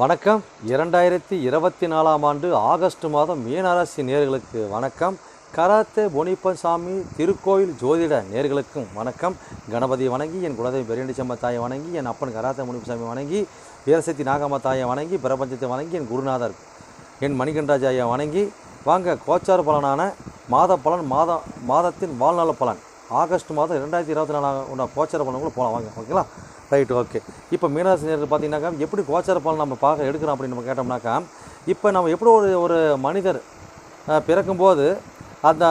வணக்கம். இரண்டாயிரத்தி இருபத்தி நாலாம் ஆண்டு ஆகஸ்ட் மாதம் மீனராசி நேர்களுக்கு வணக்கம். கராத்தே பொனிப்பசாமி திருக்கோயில் ஜோதிட நேர்களுக்கும் வணக்கம். கணபதி வணங்கி என் குலதெய்வம் பெரியண்டிச்சம்மா தாயை வணங்கி என் அப்பன் கராத்தே முனிப்பசாமி வணங்கி வீரசக்தி நாகம்மா தாயை வணங்கி பிரபஞ்சத்தை வணங்கி என் குருநாதர் என் மணிகண்டராஜாயை வணங்கி வாங்க கோச்சார் பலனான மாத பலன் மாத மாதத்தின் வாழ்நாள் பலன். ஆகஸ்ட் மாதம் ரெண்டாயிரத்தி இருபத்தி நாலாம் உள்ள கோச்சார பலனுக்குள்ள போகலாம் வாங்க ஓகேங்களா? ரைட் ஓகே இப்போ மீனராசி நேர்கள் பார்த்தீங்கன்னாக்கா எப்படி கோச்சார பலன் நம்ம பார்க்க எடுக்கிறோம் அப்படின்னு நம்ம கேட்டோம்னாக்கா இப்போ நம்ம எப்படி ஒரு ஒரு மனிதர் பிறக்கும்போது அந்த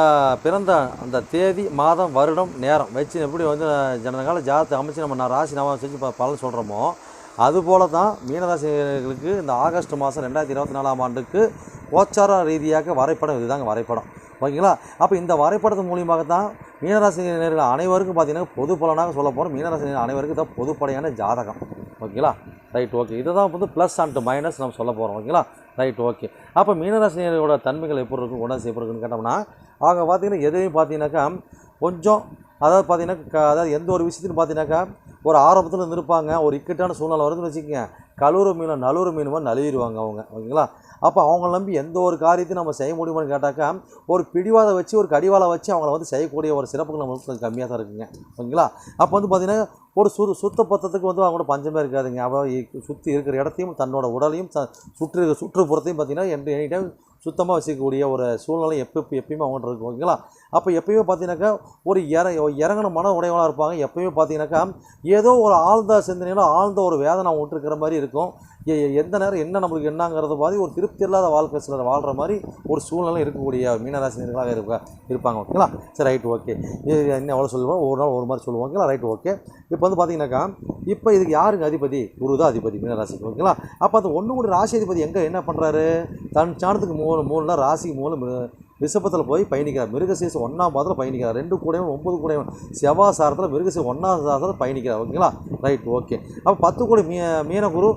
பிறந்த அந்த தேதி மாதம் வருடம் நேரம் வச்சு எப்படி வந்து ஜனகால ஜாதத்தை அமைச்சு நம்ம நான் ராசி நாம செஞ்சு பலன் சொல்கிறோமோ அதுபோல தான் மீனராசிகளுக்கு இந்த ஆகஸ்ட் மாதம் ரெண்டாயிரத்தி இருபத்தி நாலாம் ஆண்டுக்கு கோச்சார ரீதியாக வரைபடம் இதுதாங்க வரைபடம். ஓகேங்களா? அப்போ இந்த வரைபடத்தின் மூலியமாக தான் மீனராசினியர்கள் அனைவருக்கும் பார்த்தீங்கன்னா பொது பலனாக சொல்ல போகிறோம் மீனராசினியர் அனைவருக்கும் இதான் பொதுப்படையான ஜாதகம். ஓகேங்களா? ரைட் ஓகே இதுதான் வந்து ப்ளஸ் அண்ட் மைனஸ் நம்ம சொல்ல போகிறோம் ஓகேங்களா? ரைட் ஓகே அப்போ மீனராசினியரோட தன்மைகள் எப்படி இருக்கும்? குணம் எப்படி இருக்குன்னு கேட்டோம்னா அவங்க பார்த்திங்கன்னா எதையும் பார்த்தீங்கன்னாக்கா கொஞ்சம் அதாவது பார்த்தீங்கன்னா க- அதாவது எந்த ஒரு விஷயத்தையும் பார்த்தீங்கன்னாக்கா ஒரு ஆரம்பத்தில் இருந்திருப்பாங்க. ஒரு இக்கட்டான சூழ்நிலை வருதுன்னு வச்சுக்கோங்க. கலூர மீனும் நலுவுற மீன் நழுவிடுவாங்க அவங்க ஓகேங்களா? அப்போ அவங்கள நம்பி எந்த ஒரு காரியத்தையும் நம்ம செய்ய முடியுமான்னு கேட்டாக்கா ஒரு பிடிவாதை வச்சு ஒரு கடிவாளை வச்சு அவங்கள வந்து செய்யக்கூடிய ஒரு சிறப்புகள் நம்மளுக்கு கொஞ்சம் கம்மியாக தான் இருக்குங்க ஓகேங்களா? அப்போ வந்து பார்த்திங்கன்னா ஒரு சு சுத்த பத்தத்துக்கு வந்து அவங்களோட பஞ்சமே இருக்காதுங்க. அவள் சுற்றி இருக்கிற இடத்தையும் தன்னோட உடலையும் த- சுற்று சுற்றுப்புறத்தையும் பார்த்திங்கன்னா என் எனி டைம் சுத்தமாக வச்சுக்கக்கூடிய ஒரு சூழ்நிலை எப்போ எப்பயுமே அவங்கள்ட்ட இருக்கும் ஓகேங்களா? அப்போ எப்பயுமே பார்த்தீங்கன்னாக்கா ஒரு இற இறங்கின மன உடையவனாக இருப்பாங்க. எப்பயுமே பார்த்தீங்கன்னாக்கா ஏதோ ஒரு ஆழ்ந்த சிந்தனையில் ஆழ்ந்த ஒரு வேதனை அவங்க இருக்கிற மாதிரி இருக்கும். எ- எந்த நேரம் என்ன நம்மளுக்கு என்னங்கிறத மாதிரி ஒரு திருப்தி இல்லாத வாழ்க்கை சிலர் வாழ்கிற மாதிரி ஒரு சூழ்நிலை இருக்கக்கூடிய மீனராசினியர்களாக இருப்பா இருப்பாங்க ஓகேங்களா? சரி ரைட் ஓகே. என்ன எவ்வளோ சொல்லுவோம் ஒரு நாள் ஒரு மாதிரி சொல்லுவோம் ஓகேங்களா? Right okay. இப்போ வந்து பார்த்தீங்கன்னாக்கா இப்போ இதுக்கு யாருங்க அதிபதி? குரு தான் அதிபதி மீனராசிக்கு ஓகேங்களா? அப்போ அந்த ஒன்று கூட ராசி அதிபதி எங்கே என்ன பண்ணுறாரு தன் சாணத்துக்கு மூணு மூணுனா ராசிக்கு மூணு ரிஷபத்தில் போய் பயணிக்கிறார். மிருகசீசம் ஒன்றாம் பாதத்தில் பயணிக்கிறார். ரெண்டு கூடையும் ஒன்பது கூடையும் செவ்வாய் சாரத்தில் மிருகசீசம் ஒன்றாம் சாரத்தில் பயணிக்கிறார். ஓகேங்களா? Right okay. அப்போ பத்து கூடை மீ மீனகுரு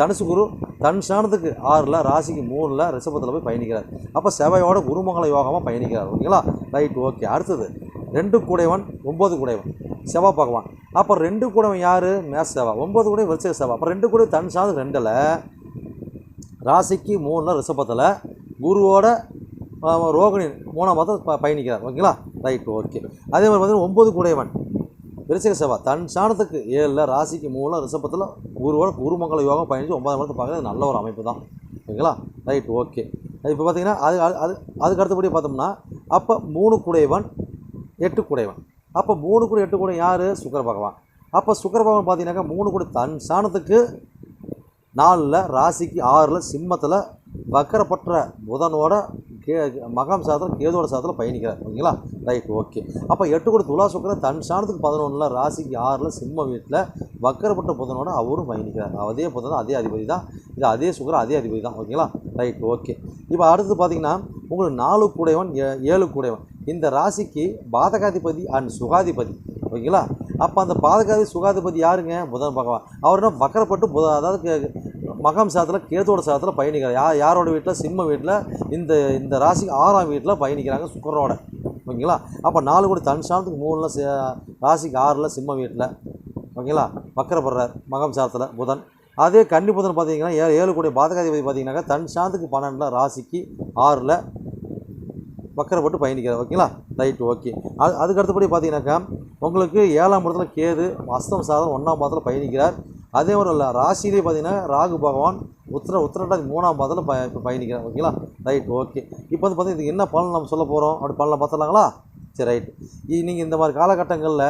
தனுசு குரு தன் சாணத்துக்கு ஆறில் ராசிக்கு மூணில் ரிஷபத்தில் போய் பயணிக்கிறார். அப்போ செவையோட குருமங்கல யோகமாக பயணிக்கிறார். ஓகேங்களா? Right okay. அடுத்தது ரெண்டு கூடைவன் ஒம்பது கூடைவன். செவ்வாய் பகவான். அப்போ ரெண்டு கூடைவன் யார்? மேச செவ்வாய் ஒம்பது கூட விருச்ச செவா அப்போ ரெண்டு கூட தன் சாணத்துக்கு ரெண்டில் ராசிக்கு மூணில் ரிஷபத்தில் குருவோட ரோகிணி மூணாம் மாதம் ப பயணிக்கிறார். ஓகேங்களா? Right okay. அதே மாதிரி பார்த்தீங்கன்னா ஒம்பது குடைவன் விருச்சிக செவ்வா. தன் சாணத்துக்கு ஏழில் ராசிக்கு மூணில் ரிஷபத்தில் குருவோட குருமங்கல யோகம் பயணித்து ஒன்பதாம் மாதத்தை பார்க்குறது நல்ல ஒரு அமைப்பு தான் ஓகேங்களா? Right okay. இப்போ பார்த்தீங்கன்னா அது அது அது அதுக்கு அடுத்தபடி பார்த்தோம்னா அப்போ மூணு குடையவன் எட்டு குடையவன். அப்போ மூணு கூட எட்டு கூட யார்? சுக்கர பகவான். அப்போ சுக்கர பகவான் பார்த்தீங்கன்னாக்கா மூணு கூட தன் சாணத்துக்கு நாலில் ராசிக்கு ஆறில் சிம்மத்தில் வக்கரப்பற்ற புதனோட கே மகம் சாதத்தில் கேதோட சாதத்தில் பயணிக்கிறார். ஓகேங்களா? Right okay. அப்போ எட்டு கூட துலா சுக்கரன் தன் சாணத்துக்கு பதினொன்றில் ராசிக்கு ஆறில் சிம்ம வீட்டில் வக்கரப்பட்ட புதனோட அவரும் பயணிக்கிறார். அதே புதன் அதே அதிபதி தான். இது அதே சுக்கரன் அதே அதிபதி தான். ஓகேங்களா? Right okay. இப்போ அடுத்து பார்த்தீங்கன்னா உங்களுக்கு நாலு கூடையவன் ஏ- ஏழு கூடையவன். இந்த ராசிக்கு பாதகாதிபதி அண்ட் சுகாதிபதி. ஓகேங்களா? அப்போ அந்த பாதகாதி சுகாதிபதி யாருங்க? புதன் பகவான். அவர் என்ன வக்கரப்பட்டு புத அதாவது மகம் சாதத்தில் கேதோட சாதத்தில் பயணிக்கிறார். யார் யாரோட வீட்டில் சிம்ம வீட்டில் இந்த இந்த ராசிக்கு ஆறாம் வீட்டில் பயணிக்கிறாங்க சுக்கரோட ஓகேங்களா? அப்போ நாலு கோடி தன் சாதத்துக்கு மூணில் சே- ராசிக்கு ஆறில் சிம்ம வீட்டில் ஓகேங்களா? வக்கரப்படுறார் மகம் சாதத்தில் புதன். அதே கன்னி புதன் பார்த்தீங்கன்னா ஏ ஏழு கோடி பாதகாதிபதி பார்த்தீங்கன்னாக்கா தன் சாதத்துக்கு பன்னெண்டில் ராசிக்கு ஆறில் வக்கரப்பட்டு பயணிக்கிறார். ஓகேங்களா? Right okay. அது அதுக்கு அடுத்தபடி பார்த்தீங்கன்னாக்கா உங்களுக்கு ஏழாம் இடத்துல கேது அஸ்தம் சாதம் ஒன்றாம் மாதத்தில் பயணிக்கிறார். அதே ஒரு இல்ல, ராசியிலே பார்த்தீங்கன்னா ராகு பகவான் உத்திர உத்திரட்டாதி மூணாம் மாதத்தில் பய பயணிக்கிறார். ஓகேங்களா ரைட் ஓகே இப்போ வந்து பார்த்தீங்கன்னா இதுக்கு என்ன பலன் நம்ம சொல்ல போகிறோம் அப்படி பலனை பார்த்துலாங்களா சரி ரைட் நீங்கள் இந்த மாதிரி காலகட்டங்களில்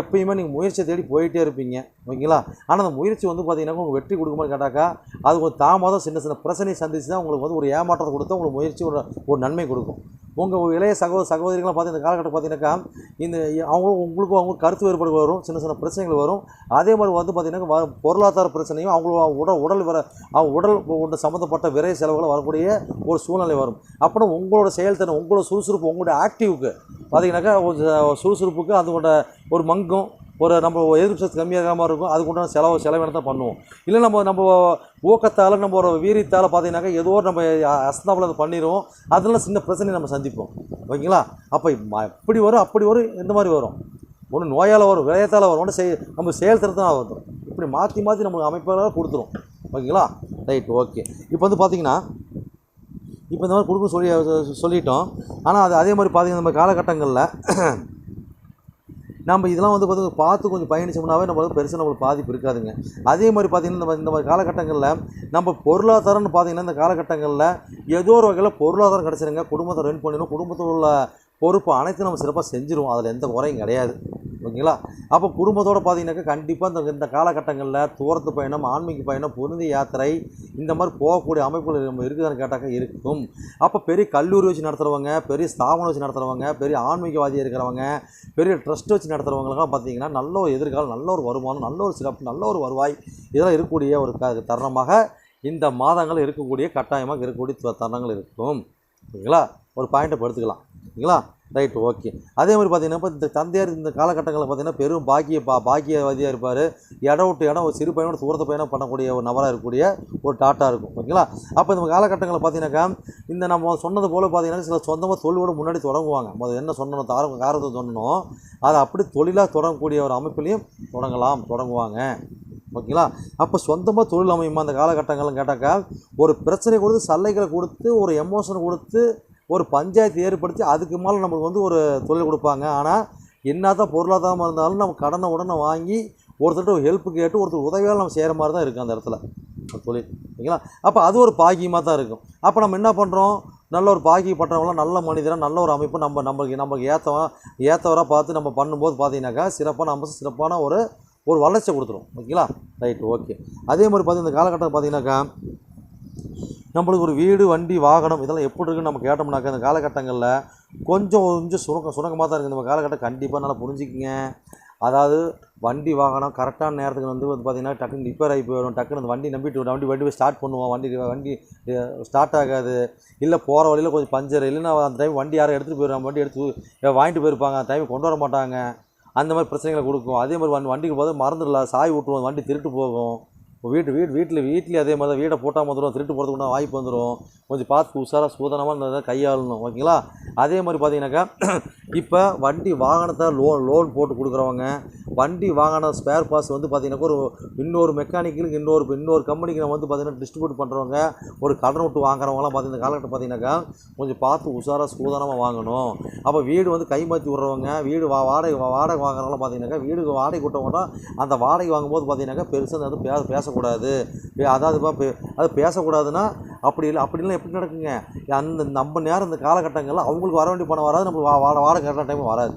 எப்பயுமே நீங்கள் முயற்சியை தேடி போயிட்டே இருப்பீங்க. ஓகேங்களா ஆனால் அந்த முயற்சி வந்து பார்த்தீங்கன்னா உங்களுக்கு வெற்றி கொடுக்குமான்னு கேட்டாக்கா அது ஒரு தாமதம் சின்ன சின்ன பிரச்சனையை சந்திச்சு தான் உங்களுக்கு வந்து ஒரு ஏமாற்றத்தை கொடுத்தா உங்களுக்கு முயற்சி ஒரு ஒரு நன்மை கொடுக்கும். உங்கள் இளைய சகோதர சகோதரிகளாம் பார்த்து இந்த காலகட்டம் பார்த்தீங்கன்னாக்கா இந்த அவங்களும் உங்களுக்கும் அவங்க கருத்து வேறுபாடு வரும் சின்ன சின்ன பிரச்சனைகள் வரும். அதே மாதிரி வந்து பார்த்தீங்கன்னா பொருளாதார பிரச்சனையும் அவங்களும் உடல் உடல் வர அவங்க உடல் ஒன்று சம்மந்தப்பட்ட விரை செலவுகள் வரக்கூடிய ஒரு சூழ்நிலை வரும். அப்புறம் உங்களோட செயல்திறன் உங்களோட சுறுசுறுப்பு உங்களோட ஆக்டிவுக்கு பார்த்தீங்கன்னாக்கா சுறுசுறுப்புக்கு அதோட ஒரு மங்கும் ஒரு நம்ம எதிர்ப்பு சக்தி கம்மியாக இருக்கும். அதுக்கு உண்டான செலவு செலவின தான் பண்ணுவோம். இல்லை நம்ம நம்ம ஊக்கத்தால் நம்ம ஒரு வீரியத்தால் பார்த்தீங்கன்னாக்கா ஏதோ ஒரு நம்ம அஸ்தாபில் அதை பண்ணிடுவோம் அதெல்லாம் சின்ன பிரச்சனையை நம்ம சந்திப்போம். ஓகேங்களா? அப்போ இப்படி வரும் அப்படி வரும் இந்த மாதிரி வரும். ஒன்று நோயால் வரும் விளையத்தால் வரும் ஒன்று செய் நம்ம செயல் திறத்தான் வரும். இப்படி மாற்றி மாற்றி நம்மளுக்கு அமைப்பாக கொடுத்துரும். ஓகேங்களா? Right okay. இப்போ வந்து பார்த்தீங்கன்னா இப்போ இந்த மாதிரி கொடுக்க சொல்லி சொல்லிட்டோம். ஆனால் அது அதே மாதிரி பார்த்தீங்கன்னா நம்ம காலகட்டங்களில் நம்ம இதெல்லாம் வந்து பார்த்து பார்த்து கொஞ்சம் பயணிச்சோம்னாவே நம்மளுக்கு பெருசாக நம்மளுக்கு பாதிப்பு இருக்காதுங்க. அதே மாதிரி பார்த்திங்கன்னா இந்த மாதிரி இந்த மாதிரி காலகட்டங்களில் நம்ம பொருளாதாரம்னு பார்த்தீங்கன்னா இந்த காலகட்டங்களில் ஏதோ ஒரு வகையில் பொருளாதாரம் கிடச்சிருங்க. குடும்பத்தை ரன் பண்ணிடணும். குடும்பத்தில் உள்ள பொறுப்பு அனைத்தும் நம்ம சிறப்பாக செஞ்சுருவோம். அதில் எந்த குறையும் கிடையாது. ஓகேங்களா? அப்போ குடும்பத்தோடு பார்த்தீங்கன்னாக்கா கண்டிப்பாக இந்த இந்த காலகட்டங்களில் தூரத்து பயணம் ஆன்மீக பயணம் புரிந்து யாத்திரை இந்த மாதிரி போகக்கூடிய அமைப்புகள் நம்ம இருக்குதான்னு கேட்டாக்கா இருக்கும். அப்போ பெரிய கல்லூரி வச்சு நடத்துகிறவங்க பெரிய ஸ்தாபனம் வச்சு நடத்துகிறவங்க பெரிய ஆன்மீகவாதி இருக்கிறவங்க பெரிய ட்ரஸ்ட் வச்சு நடத்துகிறவங்களுக்குலாம் பார்த்தீங்கன்னா நல்ல ஒரு எதிர்காலம் நல்ல ஒரு வருமானம் நல்ல ஒரு சிறப்பு நல்ல ஒரு வருவாய் இதெல்லாம் இருக்கக்கூடிய ஒரு க தருணமாக இந்த மாதங்கள் இருக்கக்கூடிய கட்டாயமாக இருக்கக்கூடிய தருணங்கள் இருக்கும். ஓகேங்களா? ஒரு பாயிண்ட்டை படுத்துக்கலாம் ஓகேங்களா? Right okay. அதே மாதிரி பார்த்தீங்கன்னா இப்போ இந்த தந்தையார் இந்த காலகட்டங்களில் பார்த்தீங்கன்னா பெரும் பாக்கிய பா பாக்கியவாதியாக இருப்பார். இடம் விட்டு இடம் ஒரு சிறு பையனோட தூரத்தை பையனாக பண்ணக்கூடிய ஒரு நபராக இருக்கக்கூடிய ஒரு டாட்டாக இருக்கும் ஓகேங்களா? அப்போ இந்த காலகட்டங்களில் பார்த்தீங்கன்னாக்கா இந்த நம்ம சொன்னது போல் பார்த்தீங்கன்னா சில சொந்தமாக தொழிலோட முன்னாடி தொடங்குவாங்க. முதல்ல என்ன சொன்னோம் தாரம் காரத்தை சொன்னோம் அதை அப்படி தொழிலாக தொடங்கக்கூடிய ஒரு அமைப்புலையும் தொடங்கலாம் தொடங்குவாங்க ஓகேங்களா? அப்போ சொந்தமாக தொழில் அமையுமா அந்த காலகட்டங்கள்னு கேட்டாக்கா ஒரு பிரச்சனை கொடுத்து சல்லைகளை கொடுத்து ஒரு எமோஷன் கொடுத்து ஒரு பஞ்சாயத்து ஏற்படுத்தி அதுக்கு மேலே நம்மளுக்கு வந்து ஒரு தொழில் கொடுப்பாங்க. ஆனால் என்ன தான் பொருளாதாரமாக இருந்தாலும் நம்ம கடனை உடனே வாங்கி ஒருத்தர்கிட்ட ஹெல்ப் கேட்டு ஒருத்தர் உதவியால் நம்ம செய்கிற மாதிரி தான் இருக்குது அந்த இடத்துல. ஒரு தொழில். ஓகேங்களா அப்போ அது ஒரு பாக்கியமாக தான் இருக்கும். அப்போ நம்ம என்ன பண்ணுறோம் நல்ல ஒரு பாக்கியப்பட்டவங்களாம் நல்ல மனிதராக நல்ல ஒரு அமைப்பு நம்ம நம்மளுக்கு நமக்கு ஏற்றவன் ஏற்றவராக பார்த்து நம்ம பண்ணும்போது பார்த்தீங்கன்னாக்கா சிறப்பான அம்சம் சிறப்பான ஒரு ஒரு வளர்ச்சி கொடுத்துரும். ஓகேங்களா? Right okay. அதே மாதிரி பார்த்தீங்கன்னா இந்த காலகட்டம் பார்த்தீங்கன்னாக்கா நம்மளுக்கு ஒரு வீடு வண்டி வாகனம் இதெல்லாம் எப்படி இருக்குன்னு நம்ம கேட்டோம்னாக்கா இந்த காலகட்டங்களில் கொஞ்சம் கொஞ்சம் சுணக்கம் சுரங்கமாக தான் இருக்குது. நம்ம காலகட்டம் கண்டிப்பாக நல்லா புரிஞ்சுக்கிங்க. அதாவது வண்டி வாகனம் கரெக்டான நேரத்துக்கு வந்து வந்து பார்த்தீங்கன்னா டக்குன்னு ரிப்பேர் ஆகி போயிடும். டக்குன்னு அந்த வண்டி நம்பிட்டு விடும். வண்டி வண்டி ஸ்டார்ட் பண்ணுவோம். வண்டி வண்டி ஸ்டார்ட் ஆகாது. இல்லை போகிற வழியில் கொஞ்சம் பஞ்சர் இல்லைன்னா அந்த டைம் வண்டி யாரும் எடுத்துகிட்டு போயிடுவாங்க. வண்டி எடுத்து வாங்கிட்டு போயிருப்பாங்க. அந்த டைம் கொண்டு வர மாட்டாங்க. அந்த மாதிரி பிரச்சனைகளை கொடுக்கும். அதே மாதிரி வண்டி வண்டிக்கு போது மறந்துடலாம். சாய் விட்டுருவோம். வண்டி திருட்டு போகும். வீட்டு வீடு வீட்டில் வீட்லேயே அதே மாதிரி தான் வீடை போட்டால் வந்துடும் திருட்டு போகிறதுக்கு கூட வாய்ப்பு வந்துடும் கொஞ்சம் பார்த்து உஷாராக சூதனமாக இருந்தால் கையாளணும். ஓகேங்களா? அதே மாதிரி பார்த்தீங்கன்னாக்கா இப்போ வண்டி வாகனத்தை லோன் லோன் போட்டு கொடுக்குறவங்க வண்டி வாகன ஸ்பேர் பார்ட்ஸ் வந்து பார்த்தீங்கன்னாக்கா ஒரு இன்னொரு மெக்கானிக்கலுக்கு இன்னொரு இன்னொரு கம்பெனிக்கு நம்ம வந்து பார்த்தீங்கன்னா டிஸ்ட்ரிபியூட் பண்ணுறவங்க ஒரு கடன் விட்டு வாங்குறவங்களாம் பார்த்தீங்கன்னா இந்த காலகட்டம் பார்த்தீங்கன்னாக்கா கொஞ்சம் பார்த்து உஷாராக சூதனமாக வாங்கணும். அப்போ வீடு வந்து கைமாற்றி விட்றவங்க வீடு வா வாடகை வாடகை வாங்குறவங்களாம் பார்த்தீங்கன்னாக்கா வீடு வாடகை விட்டவங்க அந்த வாடகை வாங்கும்போது பார்த்தீங்கன்னாக்கா பெருசாக வந்து பேச பேசக்கூடாது. அதாவதுப்பா பே- அது பேசக்கூடாதுன்னா அப்படி இல்லை அப்படிலாம் எப்படி நடக்குங்க? அந்த நம்ம நேரம் இந்த காலகட்டங்களில் அவங்களுக்கு வர வேண்டிய பணம் வராது நம்மளுக்கு வா வாட வாடகை கரெக்டான டைம் வராது.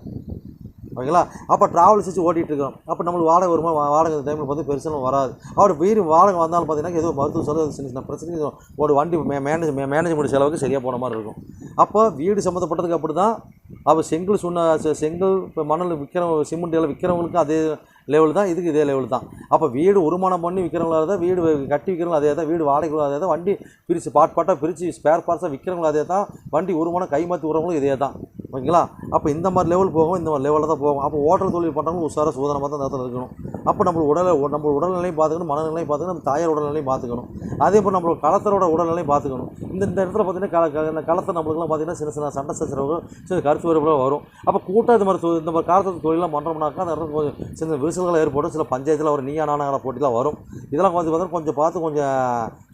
ஓகேங்களா? அப்போ ட்ராவல்ஸ் வச்சு ஓட்டிகிட்ருக்கோம் அப்போ நம்மளுக்கு வாடகை வருமா? வாடகை வாடகை டைமில் பார்த்து பெருசாலும் வராது. அவர் வீடு வாடகை வந்தாலும் பார்த்தீங்கன்னா ஏதோ மருத்துவ செலவு சின்ன சின்ன பிரச்சனை ஒரு வண்டி மே மேனேஜ் மே மேனேஜ்மெண்ட் செலவுக்கு சரியாக போன மாதிரி இருக்கும். அப்போ வீடு சம்மந்தப்பட்டதுக்கு அப்படி தான் அப்போ செங்கல் சொன்ன செங்கல் இப்போ மணல் விற்கிறவங்க சிமெண்ட் எல்லாம் விற்கிறவங்களுக்கும் அதே லெவல் தான் இதுக்கு இதே லெவல் தான். அப்போ வீடு உருமானம் பண்ணி விற்கிறவங்களா தான் வீடு கட்டி விற்கிறவங்களும் அதே தான் வீடு வாடகை அதே தான் வண்டி பிரித்து பாட் பாட்டாக பிரித்து ஸ்பேர் பார்ட்ஸாக விற்கிறவங்களும் அதே தான் வண்டி உருமானம் கைமாற்றி விட்றவங்களும் இதே தான். ஓகேங்களா? அப்போ இந்த மாதிரி லெவல் போகும் இந்த மாதிரி லெவலில் தான் போகும். அப்போ ஓட்டல் தொழில் பண்ணுறவங்க உஷாராக சூதனமாக தான் இருக்கணும். அப்போ நம்ம உடலை நம்ம உடல்நிலையும் பார்த்துக்கணும் மனநிலையும் பார்த்துக்கணும் நம்ம தாயார் உடல்நிலையும் பார்த்துக்கணும். அதே போல் நம்மளோட களத்தரோட உடல்நிலையும் பார்த்துக்கணும். இந்த இந்த இடத்துல பார்த்தீங்கன்னா கல க- இந்த களத்தை நம்மளுக்குலாம் பார்த்தீங்கன்னா சின்ன சின்ன சண்டை சச்சரவுகள் சின்ன கருத்து வேறுபாடு வரும். அப்போ கூட்டம் இந்த மாதிரி இந்த மாதிரி காலத்து தொழிலாம் பண்ணுறோம்னாக்கா அந்த இடத்துல கொஞ்சம் சின்ன விரிசல்கள் ஏற்படும். சில பஞ்சாயத்தில் ஒரு நீயா நானாங்கிற போட்டிலாம் வரும். இதெல்லாம் கொஞ்சம் பார்த்தீங்கன்னா கொஞ்சம் பார்த்து கொஞ்சம்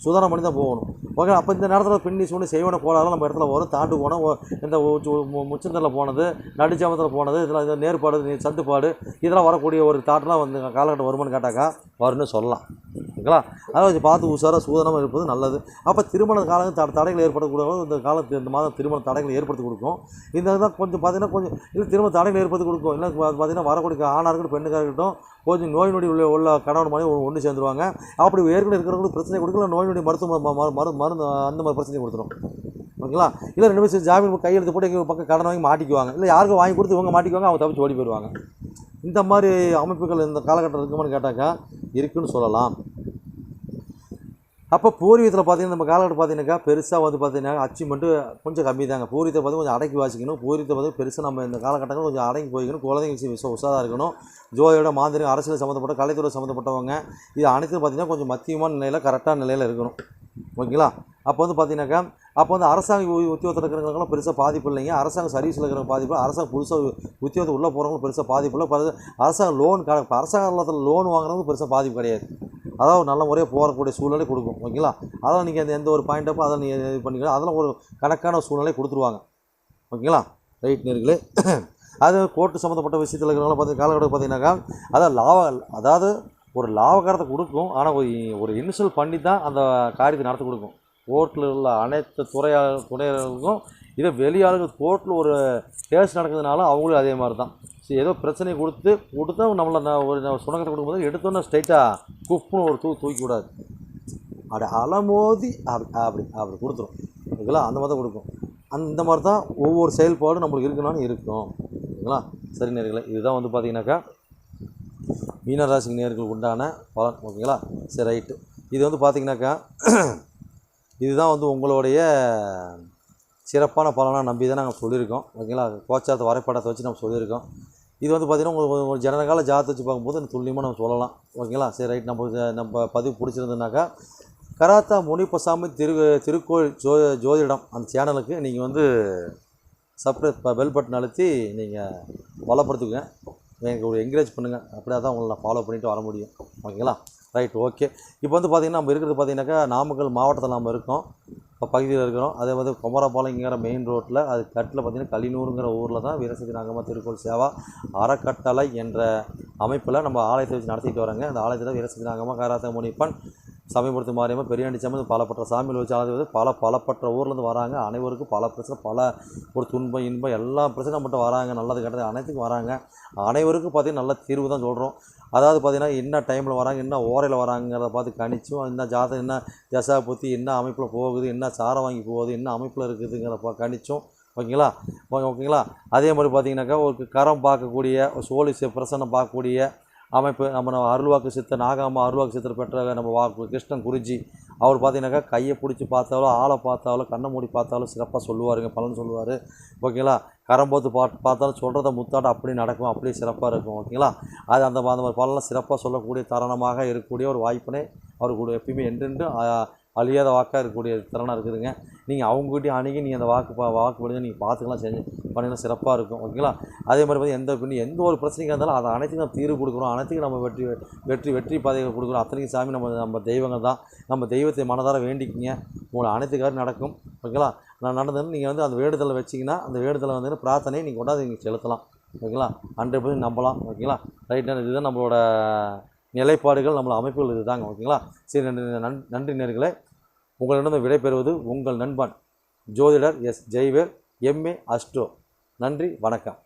சுதாரணம் பண்ணி தான் போகணும். ஓகே அப்போ இந்த நேரத்தில் பின்னி சூழ்நிலை செய்வன கோளாறுலாம் நம்ம இடத்துல வரும். தாண்டு போனால் இந்த முச்சு முச்சந்தரில் போனது நடுச்சாமத்தில் போனது இதெல்லாம் இந்த நேர்பாடு நீ- சந்துப்பாடு இதெல்லாம் வரக்கூடிய ஒரு தாட்லாம் வந்து காலகட்டம் வருமானு கேட்டாக்கா வரும்னு சொல்லலாம். ஓகேங்களா? அதை வச்சு பார்த்து உஷாராக சூதனமாக இருப்பது நல்லது. அப்போ திருமண காலம் த தடைகள் ஏற்படக்கூடாது. இந்த காலத்து இந்த மாதம் திருமண தடைகள் ஏற்படுத்தி கொடுக்கும். இந்த கொஞ்சம் பார்த்தீங்கன்னா கொஞ்சம் இல்லை திருமண தடைகள் ஏற்படுத்தி கொடுக்கும். இல்லை பார்த்தீங்கன்னா வரக்கூடிய ஆணாக இருக்கட்டும் பெண்ணுக்காக இருக்கட்டும் கொஞ்சம் நோய் நொடி உள்ள உள்ள கணவன் மனைவி ஒன்று சேர்ந்துருவாங்க. அப்படி ஏற்கனவே இருக்கிறவங்களுக்கு பிரச்சனை கொடுக்கல நோய் நொடி மருத்துவ மரு மருந்து அந்த மாதிரி பிரச்சனை கொடுத்துரும். ஓகேங்களா? இல்லை ரெண்டு பேரும் ஜாமீன் கையெழுத்து போட்டு எங்க பக்கம் கடன் வாங்கி மாட்டிக்குவாங்க. இல்லை யாருக்கும் வாங்கி கொடுத்து இவங்க மாட்டிக்குவாங்க அவங்க தப்பிச்சு ஓடி போயிடுவாங்க இந்த மாதிரி அமைப்புகள் இந்த காலகட்டம் இருக்குமான்னு கேட்டாக்கா இருக்குன்னு சொல்லலாம். அப்போ பூர்வீகத்தில் பார்த்தீங்கன்னா நம்ம காலகட்டம் பார்த்தீங்கன்னாக்கா பெருசாக வந்து பார்த்தீங்கன்னா அச்சீவ்மெண்ட்டு கொஞ்சம் கம்மி தாங்க பூர்வீகத்தை பார்த்து கொஞ்சம் அடக்கி வாசிக்கணும். பூர்வீகத்தை பார்த்து பெருசாக நம்ம இந்த காலகட்டங்கள் கொஞ்சம் அடங்கி போய்க்கணும். குழந்தைங்க விஷயம் உஷாதாக இருக்கணும். ஜோதியோட மாந்திரிகம் அரசியல் சம்மந்தப்பட்ட கலைத்துறை சம்மந்தப்பட்டவங்க இது அனைத்தும் பார்த்தீங்கன்னா கொஞ்சம் மத்தியமான நிலையில் கரெக்டான நிலையில் இருக்கணும். ஓகேங்களா? அப்போ வந்து பார்த்தீங்கன்னாக்கா அப்போ வந்து அரசாங்க உ- உத்தியோகத்தில் இருக்கிறவங்களும் பெருசாக பாதிப்பு இல்லைங்க. அரசாங்க சர்வீஸில் இருக்கிற பாதிப்பு அரசாங்க புதுசாக உத்தியோகத்துக்கு உள்ளே போகிறவங்களும் பெருசாக பாதிப்பு இல்லை. பல- அரசாங்க லோன் க அரசாங்கத்தில் லோன் வாங்குறவங்க பெருசாக பாதிப்பு கிடையாது. அதாவது நல்ல முறையாக போகக்கூடிய சூழ்நிலை கொடுக்கும் ஓகேங்களா? அதெல்லாம் நீங்கள் அந்த எந்த ஒரு பாயிண்ட்டப்போ அதை நீங்கள் இது பண்ணிக்கலாம் அதெல்லாம் ஒரு கணக்கான சூழ்நிலை கொடுத்துருவாங்க ஓகேங்களா? ரைட் நேர்களே. அது கோர்ட்டு சம்மந்தப்பட்ட விஷயத்தில் இருக்கிறவங்க பார்த்து காலகட்டம் பார்த்தீங்கன்னாக்கா அதான் லாப அதாவது ஒரு லாபகாரத்தை கொடுக்கும் ஆனால் ஒரு ஒரு இன்சல் பண்ணி தான் அந்த காரியத்தை நடத்தி கொடுக்கும். கோர்ட்டில் உள்ள அனைத்து துறையாளர் துறையாளர்களுக்கும் இதே வெளியாளர்கள் கோர்ட்டில் ஒரு கேஸ் நடக்குதுனாலும் அவங்களும் அதே மாதிரி தான். சரி ஏதோ பிரச்சனை கொடுத்து கொடுத்தா நம்மளை நான் ஒரு சுணக்கத்தை கொடுக்கும்போது எடுத்தோன்னே ஸ்ட்ரைட்டாக குப்புன்னு ஒரு தூ தூக்கி விடாது. அப்படி அலமோதி அப்படி அப்படி அப்படி கொடுத்துரும். ஓகேங்களா அந்த மாதிரி தான் கொடுக்கும். அந்த மாதிரி தான் ஒவ்வொரு செயல்பாடும் நம்மளுக்கு இருக்கணும்னு இருக்கும். சரிங்களா சரி நேர்களை இதுதான் வந்து பார்த்தீங்கன்னாக்கா மீனராசி நேர்களுக்கு உண்டான பலன். ஓகேங்களா? சரி ரைட்டு. இது வந்து பார்த்தீங்கன்னாக்கா இதுதான் வந்து உங்களுடைய சிறப்பான பலனாக நம்பி தான் நாங்கள் சொல்லியிருக்கோம். ஓகேங்களா? கோச்சாரத்தை வரைபடத்தை வச்சு நம்ம சொல்லியிருக்கோம். இது வந்து பார்த்திங்கன்னா உங்களுக்கு ஒரு ஜனகால ஜாதத்தை வச்சு பார்க்கும்போது துல்லியமாக நம்ம சொல்லலாம். ஓகேங்களா? சரி ரைட். நம்ம நம்ம பதிவு பிடிச்சிருந்ததுனாக்கா கராத்தா முனிப்பசாமி திரு திருக்கோயில் ஜோ ஜோதிடம் அந்த சேனலுக்கு நீங்கள் வந்து சப்ரேட் பெல் பட்டன் அழுத்தி நீங்கள் பலப்படுத்துக்குங்க எனக்கு ஒரு என்கரேஜ் பண்ணுங்கள் அப்படியே தான் உங்களை நான் ஃபாலோ பண்ணிவிட்டு வர முடியும். ஓகேங்களா? Right okay. இப்போ வந்து பார்த்திங்கன்னா நம்ம இருக்கிறது பார்த்தீங்கன்னாக்கா நாமக்கல் மாவட்டத்தில் நம்ம இருக்கோம். இப்போ பகுதியில் இருக்கிறோம். அதே வந்து குமரபாளையங்கிற மெயின் ரோட்டில் அது கட்டில் பார்த்தீங்கன்னா கலினூருங்கிற ஊரில் தான் வீரசக்தி நாகம்மா திருக்கோள் சேவா அறக்கட்டளை என்ற அமைப்பில் நம்ம ஆலயத்தை வச்சு நடத்திட்டு வரோங்க அந்த ஆலயத்தில் வீரசக்தி நாகம்மா காராத்த முனிப்பன் சமயபுரத்து மாரியம்மா பெரியாண்டி சாமி பலப்பட்ட சாமியில் வச்சு ஆலயத்தை பல பலப்பட்ட ஊர்லேருந்து வராங்க. அனைவருக்கும் பல பிரச்சனை பல ஒரு துன்பம் இன்பம் எல்லா பிரச்சனையும் மட்டும் வராங்க. நல்லது கெட்டது அனைத்துக்கும் வராங்க. அனைவருக்கும் பார்த்தீங்கன்னா நல்ல தீர்வு தான் சொல்கிறோம் அதாவது பார்த்தீங்கன்னா என்ன டைமில் வராங்க என்ன ஓரையில் வராங்கிறத பார்த்து கணிச்சும் என்ன ஜாதகம் என்ன தசா பற்றி என்ன அமைப்பில் போகுது என்ன சாரம் வாங்கி போகுது என்ன அமைப்பில் இருக்குதுங்கிறத பா கணிச்சும். ஓகேங்களா? ஓகே ஓகேங்களா? அதே மாதிரி பார்த்தீங்கன்னாக்கா ஒரு கரம் பார்க்கக்கூடிய ஒரு சோழி பிரசன்னம் பார்க்கக்கூடிய அமைப்பு நம்ம நம்ம அருள்வாக்கு சித்தர் நாகாமா அருள்வாக்கு சித்தர் பெற்ற நம்ம வா கிருஷ்ணன் குருஜி அவர் பார்த்தீங்கன்னாக்கா கையை பிடிச்சி பார்த்தாலும் ஆளை பார்த்தாலும் கண்ணை மூடி பார்த்தாலும் சிறப்பாக சொல்லுவாருங்க பலன் சொல்லுவார். ஓகேங்களா? கரம்போத்து பாட்டு பார்த்தாலும் சொல்கிறத முத்தாட அப்படி நடக்கும் அப்படியே சிறப்பாக இருக்கும் ஓகேங்களா? அது அந்த அந்த மாதிரி பலனை சிறப்பாக சொல்லக்கூடிய தருணமாக இருக்கக்கூடிய ஒரு வாய்ப்பினை அவர் கூட எப்பயுமே என்றென்று அழியாத வாக்காக இருக்கக்கூடிய திறனாக இருக்குதுங்க. நீங்கள் அவங்ககிட்டயும் அணுகி நீங்கள் அந்த வாக்கு பா வாக்கு பண்ணி நீங்கள் பார்த்துக்கலாம் செஞ்சு பண்ணினா சிறப்பாக இருக்கும். ஓகேங்களா? அதே மாதிரி பார்த்து எந்த பண்ணி எந்த ஒரு பிரச்சனைக்காக இருந்தாலும் அதை அனைத்துக்கும் நம்ம தீர்வு கொடுக்குறோம். அனைத்துக்கும் நம்ம வெற்றி வெற்றி வெற்றி பாதைகள் கொடுக்குறோம். அத்தனைக்கும் சாமி நம்ம நம்ம தெய்வங்கள் தான். நம்ம தெய்வத்தை மனதார வேண்டிக்கிங்க. உங்களை அனைத்து காரியம் நடக்கும். ஓகேங்களா? நான் நடந்தது நீங்கள் வந்து அந்த வேடுதலை வச்சிங்கன்னா அந்த வேடுதலை வந்து பிரார்த்தனையை நீங்கள் கொண்டாந்து நீங்கள் செலுத்தலாம். ஓகேங்களா? ஹண்ட்ரட் பர்சன்ட் நம்பலாம். ஓகேங்களா? ரைட் இதுதான் நம்மளோட நிலைப்பாடுகள் நம்மள அமைப்புகள் இதுதாங்க ஓகேங்களா? சரி நன்றி நன்றி நேர்களை. உங்களிடம் விடைபெறுவது உங்கள் நண்பன் ஜோதிடர் எஸ். Jaivel MA astro. நன்றி வணக்கம்.